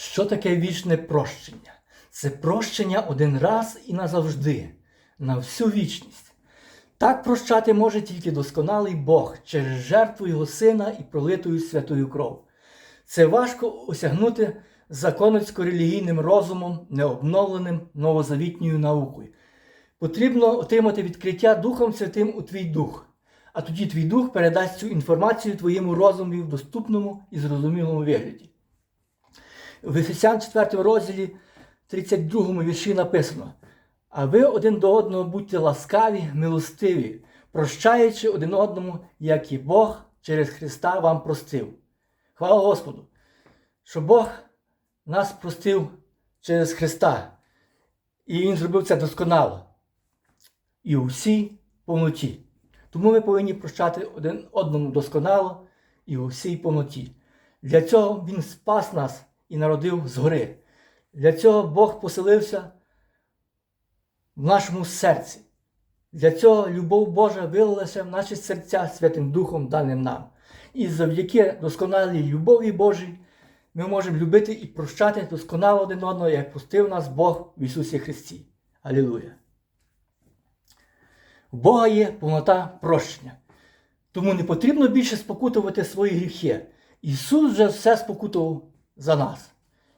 Що таке вічне прощення? Це прощення один раз і назавжди, на всю вічність. Так прощати може тільки досконалий Бог через жертву Його Сина і пролитою святою кров. Це важко осягнути законницько-релігійним розумом, необновленим новозавітньою наукою. Потрібно отримати відкриття Духом Святим у твій дух, а тоді твій дух передасть цю інформацію твоєму розумі в доступному і зрозумілому вигляді. В Ефесян 4 розділі 32 вірші написано: А ви один до одного будьте ласкаві, милостиві, прощаючи один одному, як і Бог через Христа вам простив. Хвала Господу, що Бог нас простив через Христа, і Він зробив це досконало і у всій повноті. Тому ми повинні прощати один одному досконало і у всій повноті. Для цього Він спас нас і народив згори. Для цього Бог поселився в нашому серці. Для цього любов Божа вилилася в наші серця Святим Духом даним нам. І завдяки досконалій любові Божій ми можемо любити і прощати досконало один одного, як простив нас Бог в Ісусі Христі. Алілуя! В Бога є повнота прощення. Тому не потрібно більше спокутувати свої гріхи. Ісус вже все спокутував за нас.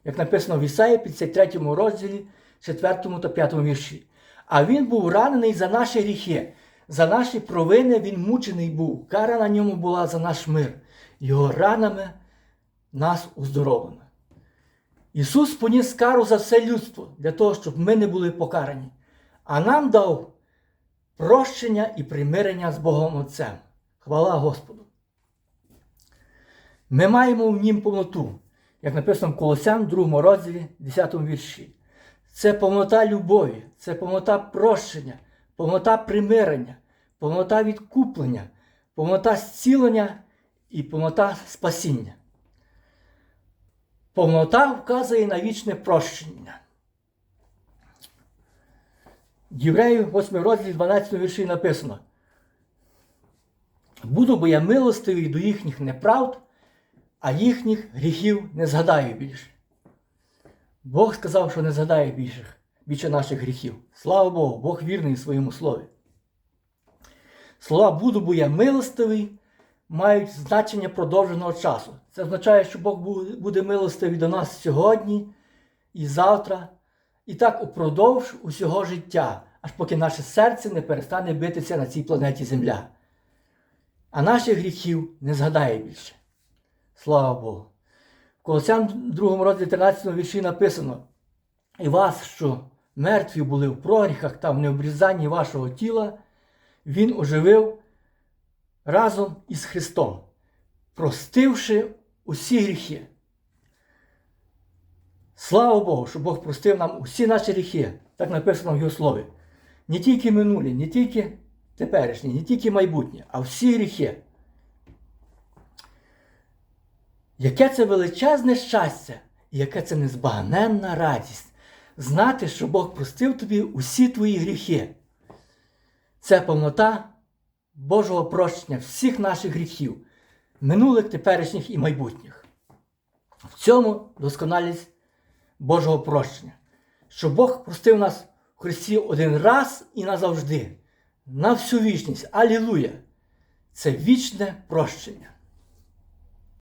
Як написано в Ісаї 53 розділі, 4 та 5 вірші. А Він був ранений за наші гріхи, за наші провини Він мучений був. Кара на ньому була за наш мир. Його ранами нас уздоровлено. Ісус поніс кару за все людство для того, щоб ми не були покарані, а нам дав прощення і примирення з Богом Отцем. Хвала Господу! Ми маємо в нім повноту, як написано в Колосян, 2 розділі, 10 вірші. Це повнота любові, це повнота прощення, повнота примирення, повнота відкуплення, повнота зцілення і повнота спасіння. Повнота вказує на вічне прощення. Євреїв 8 розділі 12 вірші написано. Буду бо я милостивий до їхніх неправд, а їхніх гріхів не згадаю більше. Бог сказав, що не згадає більше, більше наших гріхів. Слава Богу, Бог вірний своєму слові. Слова буду бо я милостивий мають значення продовженого часу. Це означає, що Бог буде милостивий до нас сьогодні і завтра, і так упродовж усього життя, аж поки наше серце не перестане битися на цій планеті Земля. А наших гріхів не згадає більше. Слава Богу. В Колосян 2 розділі 13 вірші написано: І вас, що мертві були в прогріхах та в необрізанні вашого тіла, Він оживив разом із Христом, простивши усі гріхи. Слава Богу, що Бог простив нам усі наші гріхи, так написано в Його слові. Не тільки минулі, не тільки теперішні, не тільки майбутнє, а всі гріхи. Яке це величезне щастя, і яке це незбагненна радість знати, що Бог простив тобі усі твої гріхи. Це повнота Божого прощення всіх наших гріхів, минулих, теперішніх і майбутніх. В цьому досконалість Божого прощення, що Бог простив нас в Христі один раз і назавжди, на всю вічність. Алілуя! Це вічне прощення.